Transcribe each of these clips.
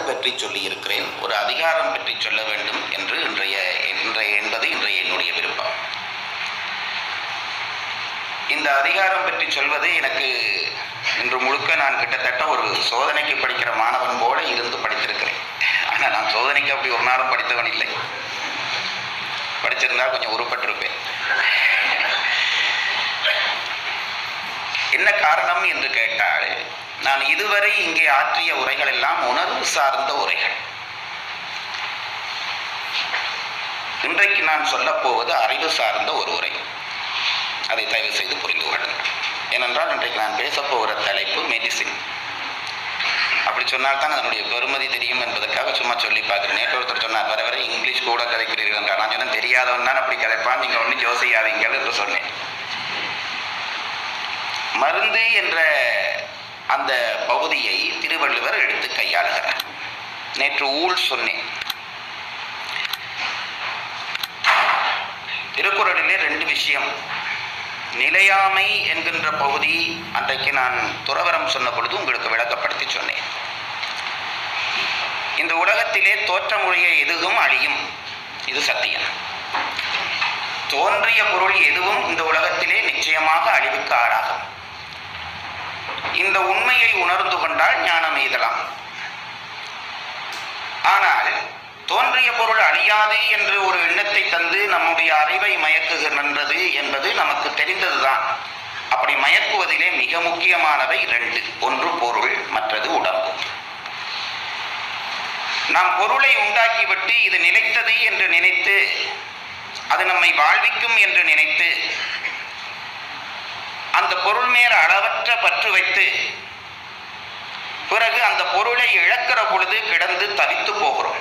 புகழ் பற்றி சொல்லி இருக்கிறேன் ஒரு அதிகாரம் பற்றி சொல்ல வேண்டும் என்று இன்றைய இன்றைய என்பது இன்றைய என்னுடைய விருப்பம். இந்த அதிகாரம் பற்றி சொல்வது எனக்கு இன்று முழுக்க நான் கிட்டத்தட்ட ஒரு சோதனைக்கு படிக்கிற மாணவன் போல இருந்து படித்திருக்கிறேன். ஆனால் நான் சோதனைக்கு அப்படி ஒரு நாளும் படித்தவன் இல்லை. படிச்சிருந்தா கொஞ்சம் உருப்பட்டிருப்பேன். என்ன காரணம் என்று கேட்டால் நான் இதுவரை இங்கே ஆற்றிய உரைகள் எல்லாம் உணர்வு சார்ந்த உரைகள். இன்றைக்கு நான் சொல்லப் போவது அறிவு சார்ந்த ஒரு உரை. அதை தயவு செய்து புரிந்து கொள்ளுங்கள். ஏனென்றால் இன்றைக்கு நான் பேசப்போகிற தலைப்பு மெடிசின் அப்படி சொன்னால் தான் அதனுடைய பெருமதி தெரியும் என்பதற்காக சும்மா சொல்லி பார்க்குறேன். நேற்று ஒருத்தர் சொன்னார் வர வர இங்கிலீஷ் கூட கதைக்கிறீர்கள் என்றார். நான் சொன்னேன் தெரியாதவன் தான் அப்படி கதைப்பான் நீங்கள் ஒன்றும் யோசியாதீங்கள் என்று சொன்னேன். மருந்து என்ற அந்த பகுதியை திருவள்ளுவர் எடுத்து கையாளுகிறார். நேற்று ஊழ் சொன்னேன். திருக்குறளிலே ரெண்டு விஷயம். நிலையாமை என்கின்ற பகுதி அன்றைக்கு நான் துறவரம் சொன்ன பொழுது உங்களுக்கு விளக்கப்படுத்தி சொன்னேன். இந்த உலகத்திலே தோற்றமுடைய எதுவும் அழியும். இது சத்தியம். தோன்றிய பொருள் எதுவும் இந்த உலகத்திலே நிச்சயமாக அழிவுக்கு ஆளாகும். இந்த உண்மையை உணர்ந்து கொண்டால் ஞானம் எய்தலாம் ஆனால் தோன்றிய பொருள் அழியாது என்று ஒரு எண்ணத்தை தந்து நம்முடைய அறிவை மயக்குகின்றது என்பது நமக்கு தெரிந்ததுதான். அப்படி மயக்குவதிலே மிக முக்கியமானவை இரண்டு. ஒன்று பொருள் மற்றது உடம்பு. நாம் பொருளை உண்டாக்கிவிட்டு இது நிலைத்தது என்று நினைத்து அது நம்மை வாழ்விக்கும் என்று நினைத்து அந்த பொருள் மேல் அளவற்ற பற்று வைத்து பிறகு அந்த பொருளை இழக்கிற பொழுது கிடந்து தவித்து போகிறோம்.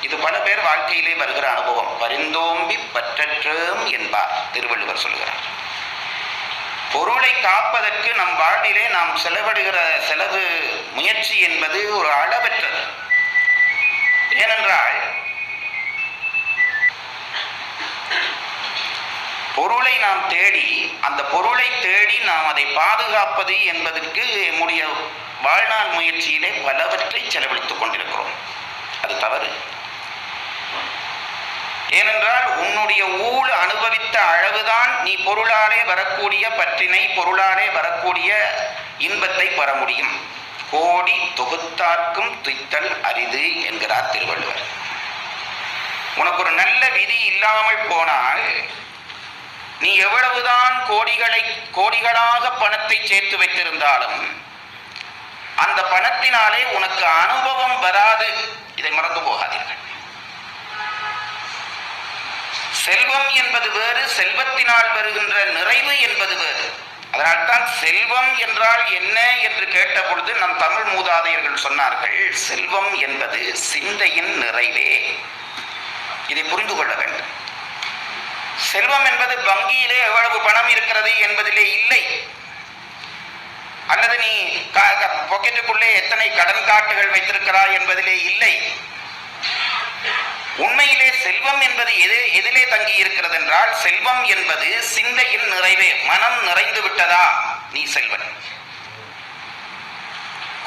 இது பல பேர் வாழ்க்கையிலே வருகிற அனுபவம். பரிந்தோம்பி பற்றற்றோம் என்பார் திருவள்ளுவர் சொல்கிறார். பொருளை காப்பதற்கு நம் வாழ்விலே நாம் செலவிடுகிற செலவு முயற்சி என்பது ஒரு அளவற்றது. ஏனென்றால் பொருளை நாம் தேடி அந்த பொருளை தேடி நாம் அதை பாதுகாப்பது என்பதற்கு நம்முடைய வாழ்நாள் முயற்சியிலே பலவற்றை செலவழித்துக் கொண்டிருக்கிறோம். அது தவறு. ஏனென்றால் உன்னுடைய ஊழ் அனுபவித்த அளவுதான் நீ பொருளாலே வரக்கூடிய பற்றினை பொருளாலே வரக்கூடிய இன்பத்தை பெற முடியும். கோடி தொகுத்தார்க்கும் துய்த்தல் அரிது என்கிறார் திருவள்ளுவர். உனக்கு ஒரு நல்ல விதி இல்லாமல் போனால் நீ எவ்வளவுதான் கோடிகளை கோடிகளாக பணத்தை சேர்த்து வைத்திருந்தாலும் அந்த பணத்தினாலே உனக்கு அனுபவம் வராது. இதை மறந்து போகாதீர்கள். செல்வம் என்பது வேறு செல்வத்தினால் வருகின்ற நிறைவு என்பது வேறு. அதனால்தான் செல்வம் என்றால் என்ன என்று கேட்ட பொழுது நம் தமிழ் மூதாதையர்கள் சொன்னார்கள் செல்வம் என்பது சிந்தையின் நிறைவே. இதை புரிந்து கொள்ள வேண்டும். செல்வம் என்பது வங்கியிலே எவ்வளவு பணம் இருக்கிறது என்பதிலே இல்லை. அல்லது நீ பாக்கெட்டுக்குள்ளே எத்தனை கடன் காட்டுகள் வைத்திருக்கிறாய் என்பதிலே இல்லை. உண்மையிலே செல்வம் என்பது எது எதிலே தங்கி இருக்கிறது என்றால் செல்வம் என்பது சிந்தையின் நிறைவே மனம் நிறைந்து விட்டதா? நீ செல்வன்.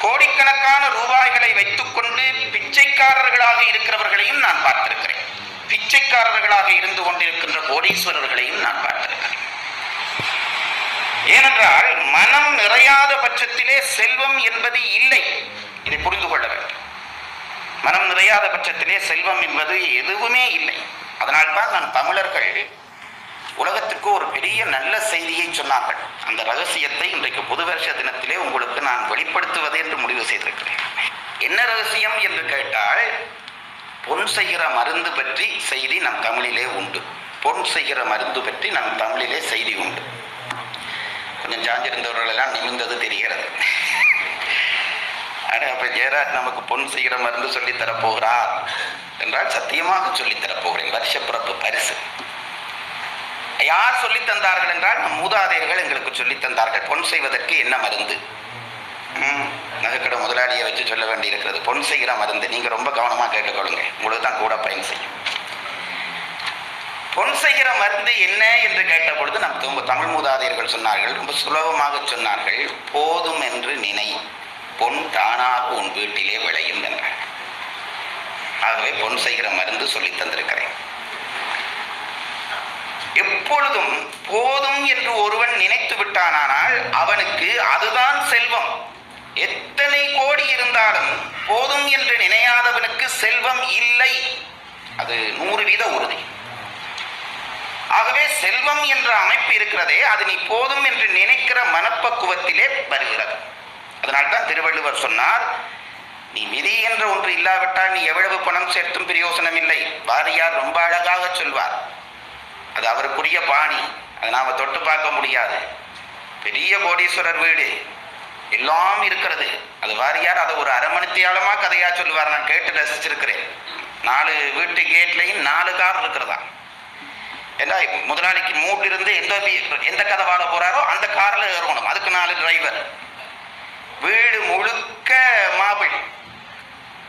கோடிக்கணக்கான ரூபாய்களை வைத்துக்கொண்டு பிச்சைக்காரர்களாக இருக்கிறவர்களையும் நான் பார்த்திருக்கிறேன். பிச்சைக்காரர்களாக இருந்து கொண்டிருக்கின்ற கோடீஸ்வரர்களையும் நான் பார்த்திருக்கிறேன். ஏனென்றால் மனம் நிறையாத பட்சத்திலே செல்வம் என்பது இல்லை. இதை புரிந்து கொள்ள வேண்டும். மனம் நிறையாத பட்சத்திலே செல்வம் என்பது எதுவுமே இல்லை. அதனால்தான் நான் தமிழர்கள் உலகத்துக்கு ஒரு பெரிய நல்ல செய்தியை சொன்னார்கள். அந்த ரகசியத்தை இன்றைக்கு புது வருஷ தினத்திலே உங்களுக்கு நான் வெளிப்படுத்துவது என்று முடிவு செய்திருக்கிறேன். என்ன ரகசியம் என்று கேட்டால் பொன் செய்கிற மருந்து பற்றி செய்தி நம் தமிழிலே உண்டு. பொன் செய்கிற மருந்து பற்றி நம் தமிழிலே செய்தி உண்டு. கொஞ்சம் சாஞ்சிருந்தவர்கள் எல்லாம் நிமிர்ந்தது தெரிகிறது. அட அப்போ ஜெயராஜ் நமக்கு பொன் செய்கிற மருந்து சொல்லி தரப்போகிறார் என்றால் சத்தியமாக சொல்லி தரப்போகிறேன். வருஷப்பிறப்பு பரிசு. யார் சொல்லி தந்தார்கள் என்றால் நம் மூதாதையர்கள் எங்களுக்கு சொல்லி தந்தார்கள். பொன் செய்வதற்கு என்ன மருந்து? நகைக்கடை முதலாளியை வச்சு சொல்ல வேண்டியிருக்கிறது. பொன் செய்கிற மருந்து. நீங்க ரொம்ப கவனமா கேட்டுக்கொள்ளுங்க. உங்களுக்கு தான் கூட பயன் செய்யும். பொன் செய்கிற மருந்து என்ன என்று கேட்ட பொழுது நம் ரொம்ப தமிழ் மூதாதையர்கள் சொன்னார்கள் ரொம்ப சுலபமாக சொன்னார்கள் போதும் என்று நினை. பொன் தானாக உன் வீட்டிலே விளையும் என்றார். ஆகவே பொன் செய்கிற மருந்து சொல்லி தந்திருக்கிறேன். எப்பொழுதும் போதும் என்று ஒருவன் நினைத்து விட்டானானால் அவனுக்கு அதுதான் செல்வம். எத்தனை கோடி இருந்தாலும் போதும் என்று நினையாதவனுக்கு செல்வம் இல்லை. அது நூறு வீத உறுதி. ஆகவே செல்வம் என்ற அமைப்பு இருக்கிறதே அது நீ போதும் என்று நினைக்கிற மனப்பக்குவத்திலே வருகிறது. அதனால்தான் திருவள்ளுவர் சொன்னார் நீ விதி என்ற ஒன்று இல்லாவிட்டால் நீ எவ்வளவு பணம் சேர்த்தும் பிரயோசனம் இல்லை. வாரியார் ரொம்ப அழகாக சொல்வார். அது அவருக்குரிய பாணி அதை நாம் தொட்டு பார்க்க முடியாது. பெரிய கோடீஸ்வரர் வீடு எல்லாம் இருக்கிறது. அது வாரியார் அதை ஒரு அரை மணித்தியாலமாக கதையா சொல்லுவார். நான் கேட்டு ரசிச்சிருக்கிறேன். நாலு வீட்டு கேட்லையும் நாலு கார் இருக்கிறதா? ஏன்னா முதலாளிக்கு மூட்டு இருந்து எந்த எந்த கதை வாழ போகிறாரோ அந்த காரில் ஏறணும். அதுக்கு நாலு டிரைவர் வீடு முழுக்க மாபிள்.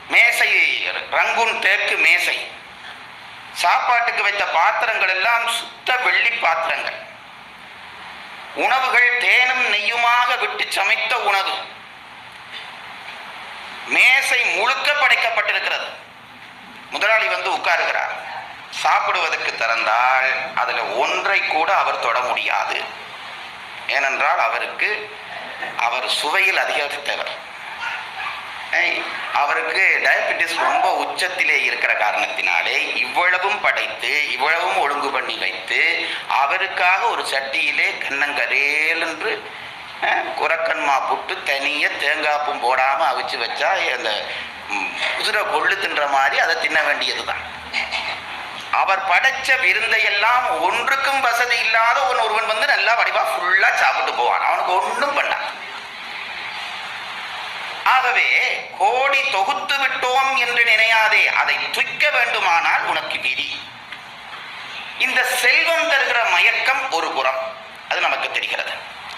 மேசை ரங்குன் தேக்கு மேசை. சாப்பாட்டுக்கு வைத்த பாத்திரங்கள் எல்லாம் சுத்த வெள்ளி பாத்திரங்கள். உணவுகள் தேனும் நெய்யுமாக விட்டு சமைத்த உணவு. மேசை முழுக்க படைக்கப்பட்டிருக்கிறது. முதலாளி வந்து உட்காருகிறார். சாப்பிடுவதற்கு திறந்தால் அதில் ஒன்றை கூட அவர் தொட முடியாது. ஏனென்றால் அவருக்கு அவர் சுவையில் அதிகரித்தவர். அவருக்கு டயபெட்டிஸ் ரொம்ப உச்சத்திலே இருக்கிற காரணத்தினாலே இவ்வளவும் படைத்து இவ்வளவும் ஒழுங்கு பண்ணி வைத்து அவருக்காக ஒரு சட்டியிலே கண்ணங்கரேல் என்று குரக்கன்மா புட்டு தனியாக தேங்காப்பும் போடாமல் அவிச்சு வச்சா அந்த குதிரை கொள்ளு தின்ற மாதிரி அதை தின்ன வேண்டியதுதான். அவர் படைச்ச விருந்தையெல்லாம் ஒன்றுக்கும் வசதி இல்லாத ஒன் ஒருவன் வந்து நல்லா வடிவா ஃபுல்லாக சாப்பிட்டு போவான். அவனுக்கு ஒன்றும் பண்ணான் ஆகவே கோடி தொகுத்து விட்டோம் என்று நினையாதே அதை துய்க்க வேண்டுமானால் உனக்கு விதி. இந்த செல்வம் தருகிற மயக்கம் ஒரு புறம். அது நமக்கு தெரிகிறது.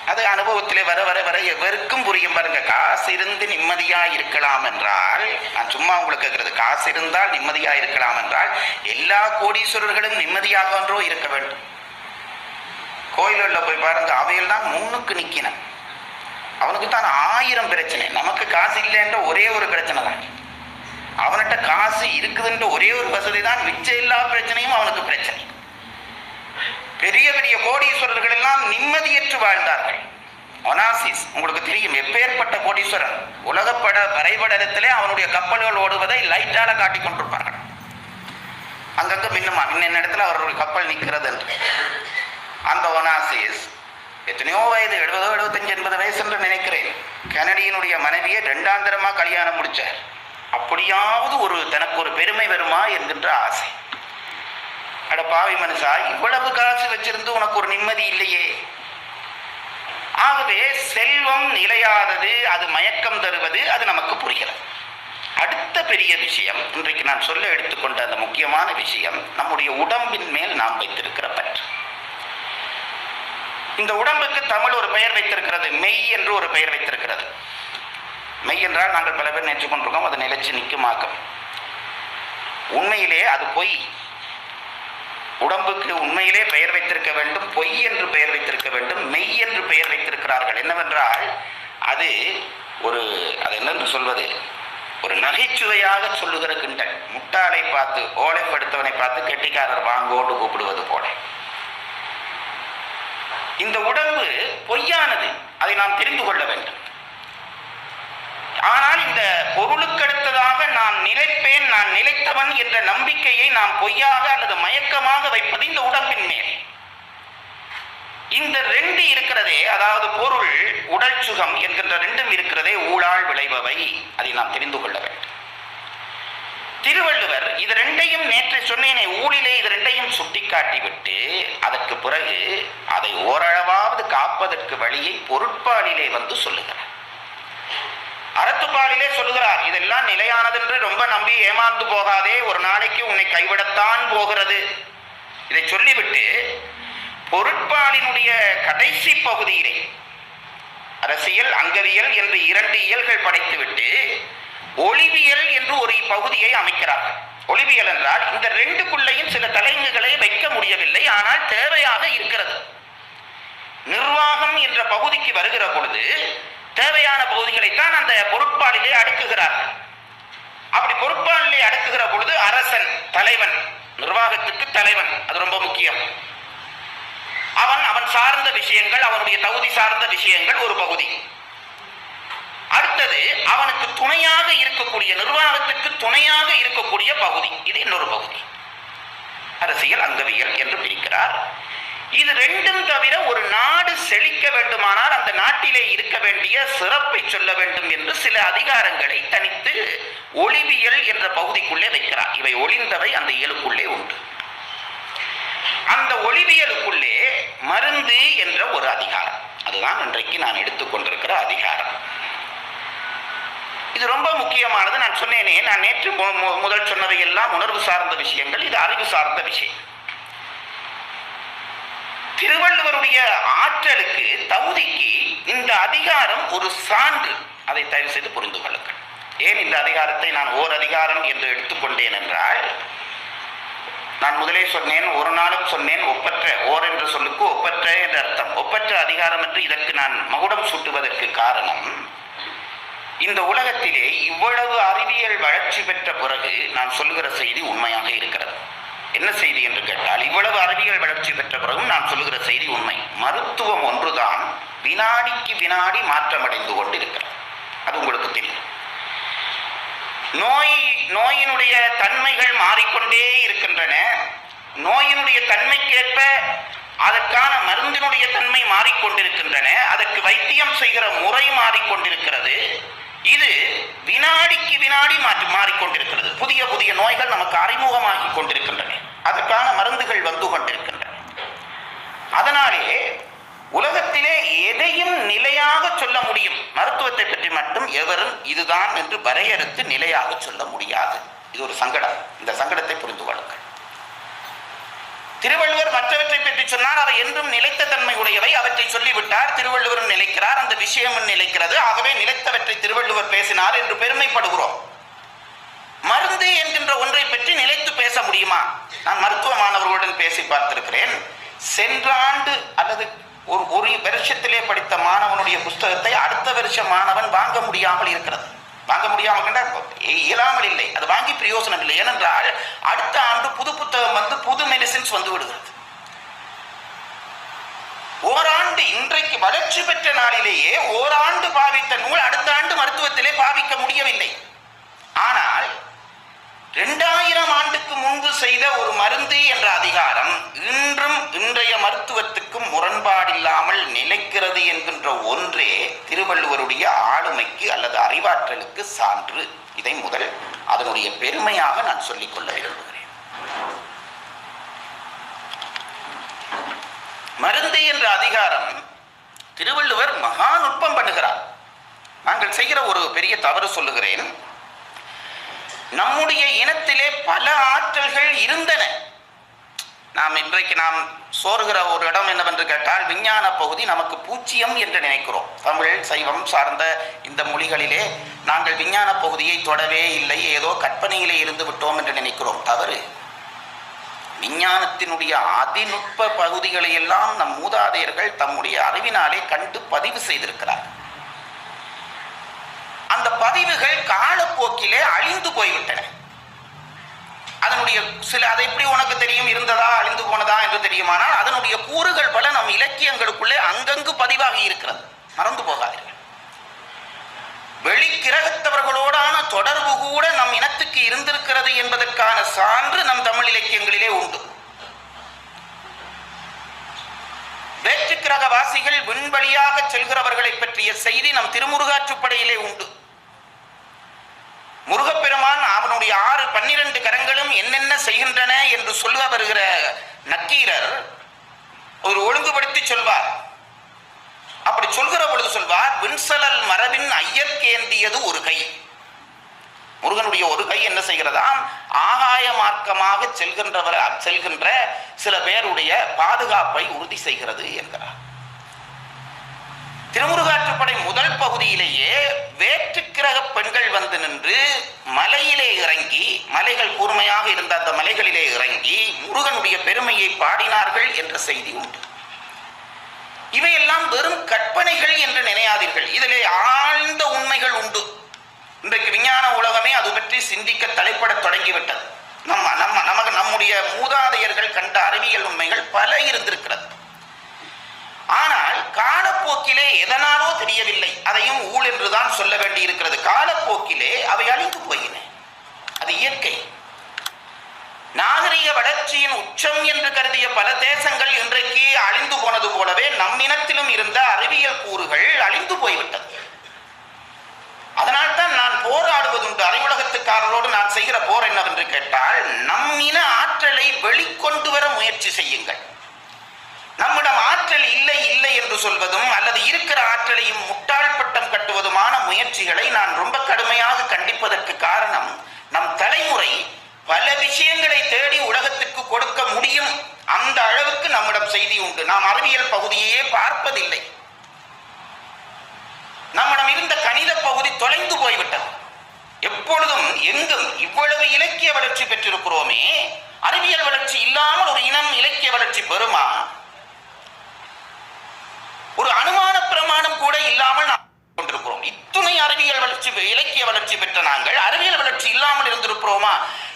அது அனுபவத்திலே வர வர வர எவருக்கும் புரியும் பாருங்க. காசு இருந்து நிம்மதியா இருக்கலாம் என்றால் நான் சும்மா உங்களுக்கு கேட்கறது காசு இருந்தால் நிம்மதியா இருக்கலாம் என்றால் எல்லா கோடீஸ்வரர்களும் நிம்மதியாக ஒன்றோ இருக்க வேண்டும். கோயிலில் போய் பாருங்க அவையில் தான் முன்னுக்கு நிக்கின. அவனுக்கு தான் ஆயிரம் பிரச்சனை. நமக்கு காசு இல்லைன்ற ஒரே ஒரு பிரச்சனை தான். அவன்கிட்ட காசு இருக்குதுன்ற ஒரே ஒரு வசதி தான் மிச்ச எல்லா பிரச்சனையும் அவனுக்கு பிரச்சனை. பெரிய பெரிய கோடீஸ்வரர்கள் எல்லாம் நிம்மதியற்று வாழ்ந்தார்கள். ஒனாசிஸ் உங்களுக்கு தெரியும் எப்பேற்பட்ட கோடீஸ்வரன் உலகப்பட வரைபடத்திலே அவனுடைய கப்பல்கள் ஓடுவதை லைட்டால காட்டி கொண்டிருப்பார்கள். அங்கங்க மின்னமா? இன்ன இடத்துல அவருடைய கப்பல் நிற்கிறது என்று. அந்த ஒனாசிஸ் எத்தனையோ வயது எழுபதோ எழுபத்தஞ்சு எண்பது வயசு என்று நினைக்கிறேன். கெனடியினுடைய மனைவியை ரெண்டாந்தரமா கல்யாணம் முடிச்சார். அப்படியாவது ஒரு தனக்கு ஒரு பெருமை வருமா என்கின்ற ஆசை. பாவி மனுஷா இவ்வளவு காசு வச்சிருந்து உனக்கு ஒரு நிம்மதி இல்லையே. ஆகவே செல்வம் நிலையாதது அது மயக்கம் தருவது அது நமக்கு புரிகிறது அடுத்த பெரிய விஷயம் இன்றைக்கு நான் சொல்ல எடுத்துக்கொண்ட அந்த முக்கியமான விஷயம் நம்முடைய உடம்பின் மேல் நாம் வைத்திருக்கிற பற்று. இந்த உடம்புக்கு தமிழ் ஒரு பெயர் வைத்திருக்கிறது மெய் என்று ஒரு பெயர் வைத்திருக்கிறது. மெய் என்றால் நாங்கள் பல பேர் நினைச்சு கொண்டிருக்கோம் அது நிலைச்சு நிற்குமாக்கம். உண்மையிலே அது பொய். உடம்புக்கு உண்மையிலே பெயர் வைத்திருக்க வேண்டும் பொய் என்று பெயர் வைத்திருக்க வேண்டும் மெய் என்று பெயர் வைத்திருக்கிறார்கள். என்னவென்றால் அது ஒரு அது என்னென்று சொல்வது? ஒரு நகைச்சுவையாக சொல்லுகிற கிண்டல் முட்டாளை பார்த்து ஓலைப்படுத்தவனை பார்த்து கெட்டிக்காரர் வாங்கோடு கூப்பிடுவது போல. இந்த உடம்பு பொய்யானது அதை நாம் தெரிந்து கொள்ள வேண்டும். ஆனால் இந்த பொருளுக்கடுத்ததாக நான் நிலைப்பேன் நான் நிலைத்தவன் என்ற நம்பிக்கையை நாம் பொய்யாக அல்லது மயக்கமாக வைப்பது இந்த உடம்பின் மேல். இந்த ரெண்டு இருக்கிறதே அதாவது பொருள் உடல் சுகம் என்கின்ற ரெண்டும் இருக்கிறதே ஊழால் விளைபவை. அதை நாம் தெரிந்து கொள்ள வேண்டும். திருவள்ளுவர் இது ரெண்டையும் நேற்று சொன்னேனே ஊழிலே இது ரெண்டையும் சுட்டிக்காட்டிவிட்டு அதற்கு பிறகு அதை ஓரளவாவது காப்பதற்கு வழியை பொருட்பாலிலே வந்து சொல்லுகிறார். அறத்துப்பாலிலே சொல்லுகிறார் இதெல்லாம் நிலையானது என்று ரொம்ப நம்பி ஏமாந்து போகாதே ஒரு நாளைக்கு உன்னை கைவிடத்தான் போகிறது. இதை சொல்லிவிட்டு பொருட்பாலினுடைய கடைசி பகுதியிலே அரசியல் அங்கவியல் என்று இரண்டு இயல்கள் படைத்துவிட்டு ஒளிவியல் என்று ஒரு பகுதியை அமைக்கிறார்கள். ஒளிவியல் என்றால் இந்த ரெண்டுக்குள்ளேயும் சில தலைங்குகளை வைக்க முடியவில்லை ஆனால் தேவையாக இருக்கிறது. நிர்வாகம் என்ற பகுதிக்கு வருகிற பொழுது தேவையான பகுதிகளைத்தான் அந்த பொருட்பாலிலே அடுக்குகிறார். அப்படி பொறுப்பாளிலே அடுக்குகிற பொழுது அரசன் தலைவன் நிர்வாகத்துக்கு தலைவன் அது ரொம்ப முக்கியம். அவன் அவன் சார்ந்த விஷயங்கள் அவனுடைய தகுதி சார்ந்த விஷயங்கள் ஒரு பகுதி. அடுத்தது அவனுக்கு துணையாக இருக்கக்கூடிய நிர்வாகத்துக்கு துணையாக இருக்கக்கூடிய பகுதி. இது இன்னொரு பகுதி. அரசியல் அங்கவியல் என்று பிரிக்கிறார். இது ரெண்டும் தவிர ஒரு நாடு செழிக்க வேண்டுமானால் அந்த நாட்டிலே இருக்க வேண்டிய சிறப்பை சொல்ல வேண்டும் என்று சில அதிகாரங்களை தனித்து ஒளிவியல் என்ற பகுதிக்குள்ளே வைக்கிறார். இவை ஒளிந்தவை அந்த இயலுக்குள்ளே உண்டு. அந்த ஒளிவியலுக்குள்ளே மருந்து என்ற ஒரு அதிகாரம். அதுதான் இன்றைக்கு நான் எடுத்துக்கொண்டிருக்கிற அதிகாரம். இது ரொம்ப முக்கியமானது. நான் சொன்னேனே நான் நேற்று முதல் சொன்னவை எல்லாம் உணர்வு சார்ந்த விஷயங்கள் இது அறிவு சார்ந்த விஷயம். திருவள்ளுவருடைய ஆற்றலுக்கு தகுதிக்கு இந்த அதிகாரம் ஒரு சான்று. அதை தயவு செய்து புரிந்து கொள்ளுங்கள். ஏன் இந்த அதிகாரத்தை நான் ஓர் அதிகாரம் என்று எடுத்துக்கொண்டேன் என்றால் நான் முதலே சொன்னேன் ஒரு நாளும் சொன்னேன் ஒப்பற்ற ஓர் என்ற சொல்லுக்கு ஒப்பற்ற என்ற அர்த்தம். ஒப்பற்ற அதிகாரம் என்று இதற்கு நான் மகுடம் சூட்டுவதற்கு காரணம் இந்த உலகத்திலே இவ்வளவு அறிவியல் வளர்ச்சி பெற்ற பிறகு நான் சொல்லுகிற செய்தி உண்மையாக இருக்கிறது. என்ன செய்தி என்று கேட்டால் இவ்வளவு அறிவியல் வளர்ச்சி பெற்ற பிறகும் நான் சொல்லுகிற செய்தி உண்மை. மருத்துவம் ஒன்றுதான் வினாடிக்கு வினாடி மாற்றமடைந்து கொண்டிருக்கிறது. அது உங்களுக்கு தெரியும். நோய் நோயினுடைய தன்மைகள் மாறிக்கொண்டே இருக்கின்றன. நோயினுடைய தன்மைக்கேற்ப அதற்கான மருந்தினுடைய தன்மை மாறிக்கொண்டிருக்கின்றன. அதற்கு வைத்தியம் செய்கிற முறை மாறிக்கொண்டிருக்கிறது. இது வினாடிக்கு வினாடி மாற்றி மாறிக்கொண்டிருக்கிறது. புதிய புதிய நோய்கள் நமக்கு அறிமுகமாகி கொண்டிருக்கின்றன. அதற்கான மருந்துகள் வந்து கொண்டிருக்கின்றன. அதனாலே உலகத்திலே எதையும் நிலையாக சொல்ல முடியும். மருத்துவத்தை பற்றி மட்டும் எவரும் இதுதான் என்று வரையறுத்து நிலையாக சொல்ல முடியாது. இது ஒரு சங்கடம். இந்த சங்கடத்தை புரிந்து கொள்ளுங்கள். திருவள்ளுவர் மற்றவற்றை பற்றி சொன்னார் அவை என்றும் நிலைத்த தன்மை உடையவை. அவற்றை சொல்லிவிட்டார் திருவள்ளுவரும் நிலைக்கிறார். அந்த விஷயமும் நிலைக்கிறது. ஆகவே நிலைத்தவற்றை திருவள்ளுவர் பேசினார் என்று பெருமைப்படுகிறோம். குழந்தை என்கின்ற ஒன்றை பற்றி நிலைத்து பேச முடியுமா? நான் மருத்துவ மாணவர்களுடன் பேசி பார்த்திருக்கிறேன். சென்ற ஆண்டு அல்லது ஒரு ஒரு வருஷத்திலே படித்த மாணவனுடைய புஸ்தகத்தை அடுத்த வருஷ மாணவன் வாங்க முடியாமல் இருக்கிறது. வாங்க முடியாமல் இயலாமல் இல்லை. அது வாங்கி பிரயோசனம் இல்லை. ஏனென்றால் அடுத்த ஆண்டு புது புத்தகம் வந்து புது மெடிசின்ஸ் வந்து விடுகிறது. ஓராண்டு இன்றைக்கு வளர்ச்சி பெற்ற நாளிலேயே ஓராண்டு பாவித்த நூல் அடுத்த ஆண்டு மருத்துவத்திலே பாவிக்க முடியவில்லை. ஆனால் இரண்டாயிரம் ஆண்டுக்கு முன்பு செய்த ஒரு மருந்து என்ற அதிகாரம் இன்றும் இன்றைய மருத்துவத்துக்கும் முரண்பாடில்லாமல் நிலைக்கிறது என்கின்ற ஒன்றே திருவள்ளுவருடைய ஆளுமைக்கு அல்லது அறிவாற்றலுக்கு சான்று. இதை முதல் அதனுடைய பெருமையாக நான் சொல்லிக்கொள்ள விரும்புகிறேன். மருந்து என்ற அதிகாரம் திருவள்ளுவர் மகா நுட்பம் பண்ணுகிறார். நாங்கள் செய்கிற ஒரு பெரிய தவறு சொல்லுகிறேன். நம்முடைய இனத்திலே பல ஆற்றல்கள் இருந்தன. நாம் இன்றைக்கு நாம் சோறுகிற ஒரு இடம் என்னவென்று கேட்டால் விஞ்ஞான பகுதி நமக்கு பூச்சியம் என்று நினைக்கிறோம். தமிழ் சைவம் சார்ந்த இந்த மொழிகளிலே நாங்கள் விஞ்ஞான பகுதியை தொடவே இல்லை ஏதோ கற்பனையிலே இருந்து விட்டோம் என்று நினைக்கிறோம். தவறு. விஞ்ஞானத்தினுடைய அதிநுட்ப பகுதிகளை எல்லாம் நம் மூதாதையர்கள் தம்முடைய அறிவினாலே கண்டு பதிவு செய்திருக்கிறார்கள். அந்த பதிவுகள் காலப்போக்கிலே அழிந்து போய்விட்டன. அதனுடைய சில அதை எப்படி உனக்கு தெரியும்? இருந்ததா? அழிந்து போனதா என்று தெரியுமானால் அதனுடைய கூறுகள் பல நம் இலக்கியங்களுக்குள்ளே அங்கங்கு பதிவாகி இருக்கிறது. மறந்து போகாதீர்கள். வெளிக்கிரகத்தவர்களோடான தொடர்பு கூட நம் இனத்துக்கு இருந்திருக்கிறது என்பதற்கான சான்று நம் தமிழ் இலக்கியங்களிலே உண்டு. வேற்றுக்கிரக வாசிகள் விண்வழியாக செல்கிறவர்களை பற்றிய செய்தி நம் திருமுருகாற்றுப்படையிலே உண்டு. முருகப்பெருமான் அவனுடைய ஆறு பன்னிரண்டு கரங்களும் என்னென்ன செய்கின்றன என்று சொல்ல வருகிற நக்கீரர் ஒரு ஒழுங்குபடுத்தி சொல்வார். அப்படி சொல்கிற பொழுது சொல்வார் விண்சலல் மரபின் ஐயற்கேந்தியது ஒரு கை. முருகனுடைய ஒரு கை என்ன செய்கிறதாம்? ஆகாய மார்க்கமாக செல்கின்றவர் செல்கின்ற சில பேருடைய பாதுகாப்பை உறுதி செய்கிறது என்கிறார். திருமுருக கோடியிலேயே வேற்றுக்கிரக பெண்கள் வந்து நின்று மலையிலே இறங்கி மலைகள் கூர்மையாக இருந்த அந்த மலைகளிலே இறங்கி முருகனுடைய பெருமையை பாடினார்கள் என்ற செய்தி உண்டு. இவையெல்லாம் வெறும் கற்பனைகள் என்று நினையாதீர்கள். இதிலே ஆழ்ந்த உண்மைகள் உண்டு. இன்றைக்கு விஞ்ஞான உலகமே அது பற்றி சிந்திக்க தலைப்பட தொடங்கிவிட்டது. நம்ம நம்ம நமக்கு நம்முடைய மூதாதையர்கள் கண்ட அறிவியல் உண்மைகள் பல இருந்திருக்கிறது. காலப்போக்கிலே எதனாலோ தெரியவில்லை. அதையும் ஊழ் என்றுதான் சொல்ல வேண்டியிருக்கிறது. காலப்போக்கிலே அவை அழிந்து போயின. அது இயற்கை. நாகரிக வளர்ச்சியின் உச்சம் என்று கருதிய பல தேசங்கள் இன்றைக்கு அழிந்து போனது போலவே நம்மினத்திலும் இருந்த அறிவியல் கூறுகள் அழிந்து போய்விட்டது. அதனால்தான் நான் போராடுவதுண்டு அறிவுலகத்துக்காரரோடு நான் செய்கிற போர் என்னவென்று கேட்டால் நம் இன ஆற்றலை வெளிக்கொண்டு வர முயற்சி செய்யுங்கள். நம்மிடம் ஆற்றல் இல்லை இல்லை என்று சொல்வதும் அல்லது இருக்கிற ஆற்றலையும் முட்டாள் பட்டம் கட்டுவதுமான முயற்சிகளை நான் ரொம்ப கடுமையாக கண்டிப்பதற்கு காரணம் நம் தலைமுறை பல விஷயங்களை தேடி உலகத்துக்கு கொடுக்க முடியும். அந்த அளவுக்கு நம்மிடம் செய்தி உண்டு. நாம் அறிவியல் பகுதியே பார்ப்பதில்லை. நம்மிடம் இருந்த கணித பகுதி தொலைந்து போய்விட்டது. எப்பொழுதும் எங்கும் இவ்வளவு இலக்கிய வளர்ச்சி பெற்றிருக்கிறோமே அறிவியல் வளர்ச்சி இல்லாமல் ஒரு இனம் இலக்கிய வளர்ச்சி பெறுமா ஒரு அனுமான பிரமாணம் கூட இல்லாமல் நாம் கொண்டிருக்கிறோம் இத்துணை அறிவியல் வளர்ச்சி இலக்கிய வளர்ச்சி பெற்ற நாங்கள் அறிவியல் வளர்ச்சி இல்லாமல் இருந்திருக்கிறோமா?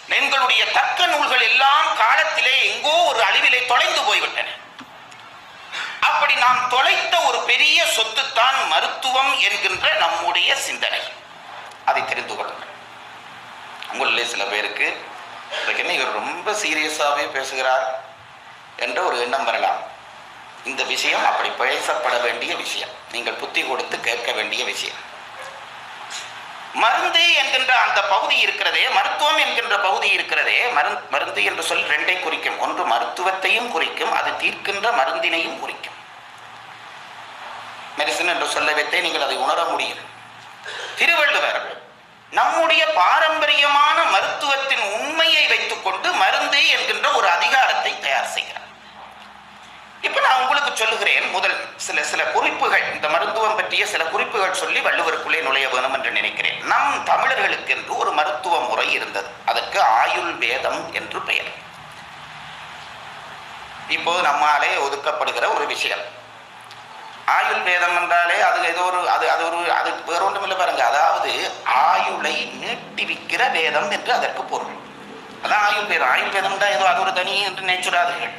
எங்களுடைய தர்க்க நூல்கள் எல்லாம் காலத்திலே எங்கோ ஒரு அழிவிலே தொலைந்து போய்விட்டன. அப்படி நாம் தொலைத்த ஒரு பெரிய சொத்துத்தான் மருத்துவம் என்கின்ற நம்முடைய சிந்தனை. அதை தெரிந்து கொள்ளுங்கள். உங்களிலே சில பேருக்கு இதுக்கு என்ன இவர் ரொம்ப சீரியஸாகவே பேசுகிறார்? என்ற ஒரு எண்ணம் வரலாம். இந்த விஷயம் அப்படி பேசப்பட வேண்டிய விஷயம். நீங்கள் புத்தி கொடுத்து கேட்க வேண்டிய விஷயம். மருந்து என்கின்ற அந்த பகுதி இருக்கிறதே மருத்துவம் என்கின்ற பகுதி இருக்கிறதே மருந்து மருந்து என்று சொல் ரெண்டை குறிக்கும். ஒன்று மருத்துவத்தையும் குறிக்கும் அது தீர்க்கின்ற மருந்தினையும் குறிக்கும். மெடிசன் என்று சொல்ல வைத்தே நீங்கள் அதை உணர முடியும். திருவள்ளுவர் நம்முடைய பாரம்பரியமான மருத்துவத்தின் உண்மையை வைத்துக்கொண்டு மருந்து என்கின்ற ஒரு அதிகாரத்தை தயார் செய்கிறார். இப்ப நான் உங்களுக்கு சொல்லுகிறேன் முதல் சில சில குறிப்புகள் இந்த மருத்துவம் பற்றிய சில குறிப்புகள் சொல்லி வள்ளுவருக்குள்ளே நுழைய வேணும் என்று நினைக்கிறேன். நம் தமிழர்களுக்கு என்று ஒரு மருத்துவ முறை இருந்தது. அதற்கு ஆயுள் வேதம் என்று பெயர். இப்போது நம்மாலே ஒதுக்கப்படுகிற ஒரு விஷயம். ஆயுள் வேதம் என்றாலே அது ஏதோ ஒரு அது அது ஒரு அது வேற ஒன்றும் இல்லை பாருங்க. அதாவது ஆயுளை நீட்டிவிக்கிற வேதம் என்று அதற்கு பொருள். அதான் ஆயுள் வேதம். ஆயுள் வேதம் தான் ஏதோ அது ஒரு தனி என்று நினைச்சுடாதீர்கள்.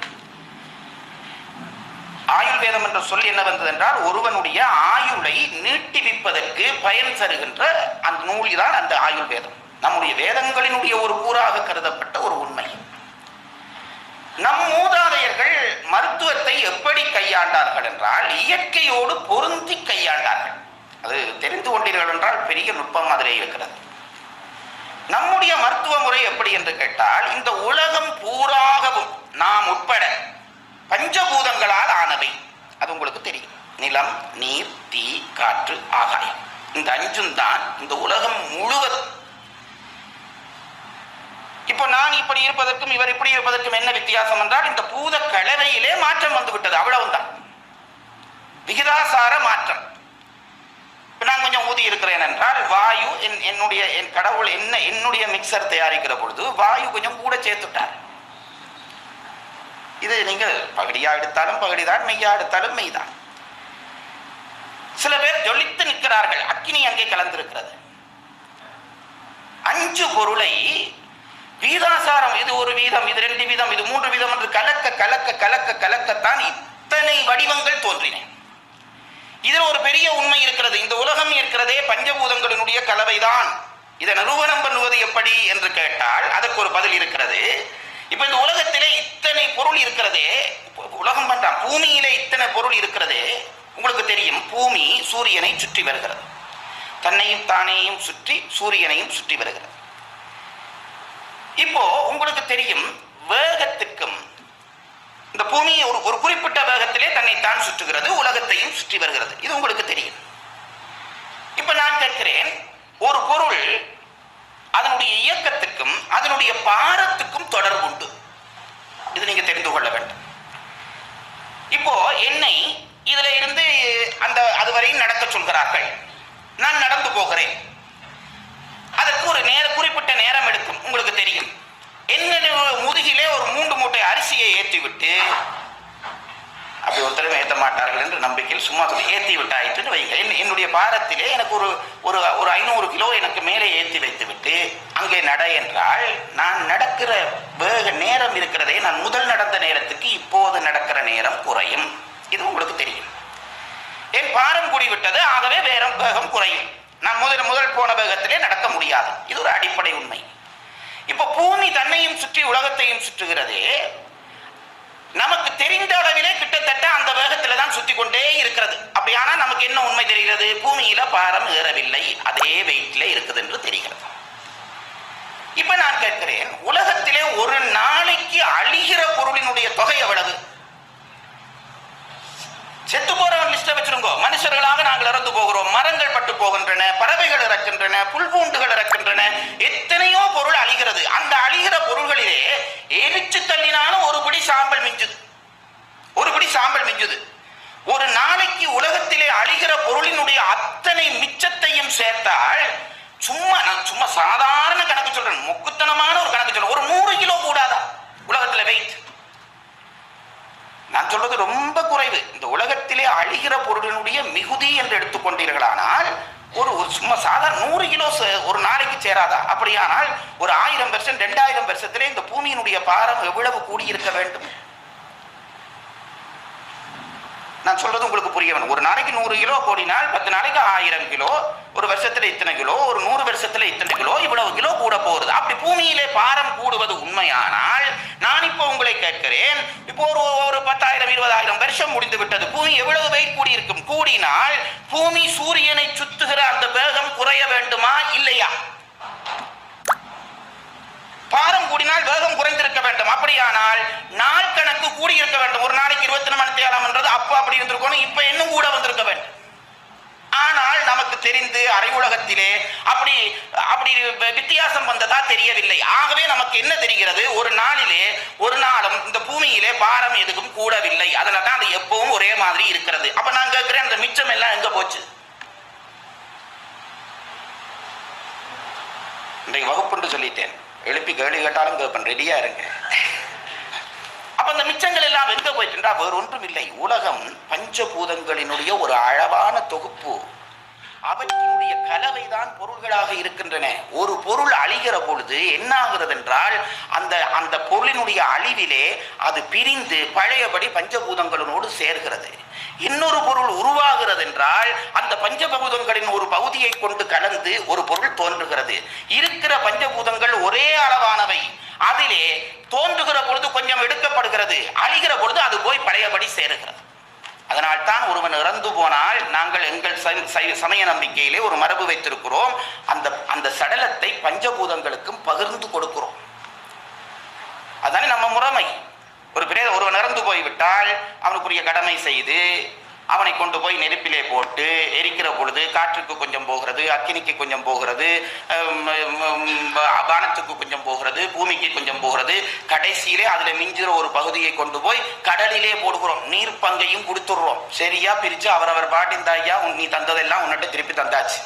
வேதம் என்ற சொல் என்ன வந்தது என்றால் ஒருவனுடைய ஆயுளை நீட்டிவிப்பதற்கு பயன் தருகின்ற அந்த நூல்தான் அந்த ஆயுள் வேதம். நம்முடைய வேதங்களினுடைய ஒரு கூறாக கருதப்பட்ட ஒரு உண்மை. நம் மூதாதையர்கள் மருத்துவத்தை எப்படி கையாண்டார்கள் என்றால் இயற்கையோடு பொருந்தி கையாண்டார்கள். அது தெரிந்து கொண்டீர்கள் என்றால் பெரிய நுட்பம் அதிலே இருக்கிறது. நம்முடைய மருத்துவ முறை எப்படி என்று கேட்டால் இந்த உலகம் பூராகவும் நாம் உட்பட பஞ்சபூதங்களால் ஆனவை. அது உங்களுக்கு தெரியும். நிலம் நீர் தீ காற்று ஆகாயம். இந்த அஞ்சும் தான் இந்த உலகம் முழுவதும். இப்போ நான் இப்படி இருப்பதற்கும் இவர் இப்படி இருப்பதற்கும் என்ன வித்தியாசம் என்றால் இந்த பூத கலவையிலே மாற்றம் வந்து விட்டது அவ்வளவுதான். விகிதாசார மாற்றம். இப்ப நான் கொஞ்சம் ஊதி இருக்கிறேன் என்றால் வாயு என் என்னுடைய என் கடவுள் என்ன என்னுடைய மிக்சர் தயாரிக்கிற பொழுது வாயு கொஞ்சம் கூட சேர்த்துட்டார். இது நீங்கள் பகுதியா எடுத்தாலும் பகடிதான் மெய்யா எடுத்தாலும் மெய்தான். சில பேர் ஜொலித்து நிற்கிறார்கள் அக்கினி அங்கே கலந்திருக்கிறது. அஞ்சு பொருளை வீதாசாரம் இது ஒரு வீதம் இது ரெண்டு வீதம் இது மூன்று வீதம் என்று கலக்க கலக்க கலக்க கலக்கத்தான் இத்தனை வடிவங்கள் தோன்றின. இதில் ஒரு பெரிய உண்மை இருக்கிறது இந்த உலகம் இருக்கிறதே பஞ்சபூதங்களினுடைய கலவைதான். இதை நிரூபணம் பண்ணுவது எப்படி என்று கேட்டால் அதற்கு ஒரு பதில் இருக்கிறது. இப்ப இந்த உலக இத்தனை பொருள் இருக்கிறதே உலகம் வேண்டாம் பூமியிலே இத்தனை பொருள் இருக்கிறதே உங்களுக்கு தெரியும் பூமி சூரியனை சுற்றி வருகிறது. தன்னையும் தானேயும் சுற்றி சூரியனையும் சுற்றி வருகிறது. இப்போ உங்களுக்கு தெரியும் வேகத்துக்கும் இந்த பூமி ஒரு ஒரு குறிப்பிட்ட வேகத்திலே தன்னைத்தான் சுற்றுகிறது உலகத்தையும் சுற்றி வருகிறது. இது உங்களுக்கு தெரியும். இப்ப நான் கேட்கிறேன் ஒரு பொருள் அதனுடைய இயக்கத்துக்கும் அதனுடைய பாரத்துக்கும் தொடர்பு உண்டு இது நீங்க தெரிந்து கொள்ள வேண்டும். இப்போ என்னை இதுல இருந்து அந்த அதுவரையும் நடக்க சொல்கிறார்கள். நான் நடந்து போகிறேன். அதற்கு ஒரு நேர குறிப்பிட்ட நேரம் எடுக்கும். உங்களுக்கு தெரியும். என்னுடைய முதுகிலே ஒரு மூன்று மூட்டை அரிசியை ஏற்றிவிட்டு விட்டு அப்படி ஒருத்தரும் ஏற்ற மாட்டார்கள் என்று நம்பிக்கையில் சும்மா சொல்லி ஏற்றி விட்டாயிட்டுன்னு வைங்க. என்னுடைய பாரத்திலே எனக்கு ஒரு ஒரு ஒரு ஐநூறு கிலோ எனக்கு மேலே ஏற்றி வைத்து விட்டு அங்கே நட நட என்றால் நான் நடக்கிற வேக நேரம் இருக்கிறதே நான் முதல் நடந்த நேரத்துக்கு இப்போது நடக்கிற நேரம் குறையும். இது உங்களுக்கு தெரியும். என் பாரம் கூடிவிட்டது ஆகவே வேகம் வேகம் குறையும். நான் முதல் முதல் போன வேகத்திலே நடக்க முடியாது. இது ஒரு அடிப்படை உண்மை. இப்போ பூமி தன்னையும் சுற்றி உலகத்தையும் சுற்றுகிறதே நமக்கு தெரிந்த அளவிலே கிட்டத்தட்ட அந்த வேகத்துல தான் சுத்தி கொண்டே இருக்கிறது அப்படியானா நமக்கு என்ன உண்மை தெரிகிறது? பூமியில பாரம் ஏறவில்லை. அதே வெயிட்ல இருக்குது என்று தெரிகிறது. இப்ப நான் கேட்கிறேன் உலக ஒரு நாளைக்கு அழிகிற பொருளினுடைய தொகை எவ்வளவு செத்து போறவன் லிஸ்ட வச்சிருங்கோ மனுஷர்களாக நாங்கள் இறந்து போகிறோம். மரங்கள் பட்டு போகின்றன பறவைகள் இறக்கின்றன புல்பூண்டுகள் இறக்கின்றன. எத்தனையோ பொருள் அழிகிறது. அந்த அழிகிற பொருள்களிலே எரிச்சு தள்ளினாலும் ஒரு பிடி சாம்பல் மிஞ்சுது. ஒரு பிடி சாம்பல் மிஞ்சுது. ஒரு நாளைக்கு உலகத்திலே அழிகிற பொருளினுடைய அத்தனை மிச்சத்தையும் சேர்த்தால் சும்மா நான் சும்மா சாதாரண கணக்கு சொல்றேன். முக்குத்தனமான ஒரு கணக்கு சொல்றேன். ஒரு நூறு கிலோ கூடாதா? உலகத்துல வெயிட் நான் சொல்வது ரொம்ப குறைவு. இந்த உலகத்திலே அழிகிற பொருளினுடைய மிகுதி என்று எடுத்துக்கொண்டீர்களானால் ஒரு ஒரு சும்மா சாதாரண நூறு கிலோ சே- ஒரு நாளைக்கு சேராதா? அப்படியானால் ஒரு ஆயிரம் வருஷம் ரெண்டாயிரம் வருஷத்திலே இந்த பூமியினுடைய பாரம் எவ்வளவு கூடியிருக்க வேண்டும்? நான் சொல்றது உங்களுக்கு புரிய வேணும். ஒரு நாளைக்கு நூறு கிலோ கூடினால் பத்து நாளைக்கு ஆயிரம் கிலோ ஒரு வருஷத்துல இத்தனை கிலோ ஒரு நூறு வருஷத்துல இத்தனை கிலோ இவ்வளவு கிலோ கூட போறது அப்படி பூமியிலே பாரம் கூடுவது உண்மையானால் நான் இப்போ உங்களை கேட்கிறேன் இப்போ ஒரு ஒரு பத்தாயிரம் இருபதாயிரம் வருஷம் முடிந்து விட்டது. பூமி எவ்வளவு வெயிட் கூடியிருக்கும்? கூடினால் பூமி சூரியனை சுத்துகிற அந்த வேகம் குறைய வேண்டுமா? இல்லையா? பாரம் கூடினால் வேகம் குறைந்திருக்க வேண்டும். அப்படியானால் நாள் கணக்கு கூடி இருக்க வேண்டும். ஒரு நாளைக்கு இருபத்தி மணி தேலம் என்றது அப்போ அப்படி இருந்திருக்கணும். இப்ப இன்னும் கூட வந்திருக்க வேண்டும்? ஆனால் நமக்கு தெரிந்து அறிவுலகத்திலே அப்படி அப்படி வித்தியாசம் வந்ததா தெரியவில்லை. ஆகவே நமக்கு என்ன தெரிகிறது? ஒரு நாளிலே ஒரு நாளும் இந்த பூமியிலே பாரம் எதுக்கும் கூடவில்லை. அதனால தான் அது எப்பவும் ஒரே மாதிரி இருக்கிறது. அப்ப நான் கேட்கிறேன் அந்த மிச்சம் எல்லாம் எங்க போச்சு? இன்றைக்கு வகுப்புன்னு சொல்லிட்டேன். எழுப்பி கேள்வி கேட்டாலும் கேட்பேன் ரெடியா இருங்க. அப்ப அந்த மிச்சங்கள் எல்லாம் எங்க போயிட்டுன்றா வேறு ஒன்றும் இல்லை. உலகம் பஞ்சபூதங்களினுடைய ஒரு அழவான தொகுப்பு. அவற்றினுடைய கலவைதான் பொருள்களாக இருக்கின்றன. ஒரு பொருள் அழிகிற பொழுது என்ன ஆகிறது என்றால் அந்த அந்த பொருளினுடைய அழிவிலே அது பிரிந்து பழையபடி பஞ்சபூதங்களோடு சேர்கிறது. இன்னொரு பொருள் உருவாகிறது என்றால் அந்த பஞ்சபூதங்களின் ஒரு பகுதியை கொண்டு கலந்து ஒரு பொருள் தோன்றுகிறது. இருக்கிற பஞ்சபூதங்கள் ஒரே அளவானவை. அதிலே தோன்றுகிற பொழுது கொஞ்சம் எடுக்கப்படுகிறது. அழிகிற பொழுது அது போய் பழையபடி சேருகிறது. அதனால் தான் ஒருவன் இறந்து போனால் நாங்கள் எங்கள் சை- சை- சமய நம்பிக்கையிலே ஒரு மரபு வைத்திருக்கிறோம். அந்த அந்த சடலத்தை பஞ்சபூதங்களுக்கும் பகிர்ந்து கொடுக்கிறோம். அதுதானே நம்ம முறைமை. ஒரு பிரேத ஒருவன் இறந்து போய்விட்டால் அவனுக்குரிய கடமை செய்து அவனை கொண்டு போய் நெருப்பிலே போட்டு எரிக்கிற பொழுது காற்றுக்கு கொஞ்சம் போகிறது அக்கினிக்கு கொஞ்சம் போகிறது வானத்துக்கு கொஞ்சம் போகிறது பூமிக்கு கொஞ்சம் போகிறது கடைசியிலே அதில் மிஞ்சுற ஒரு பகுதியை கொண்டு போய் கடலிலே போடுகிறோம். நீர் பங்கையும் கொடுத்துடுறோம். சரியா பிரிச்சு அவரவர் பாட்டின் தாயா உன் நீ தந்ததெல்லாம் உன்னிட்ட திருப்பி தந்தாச்சு.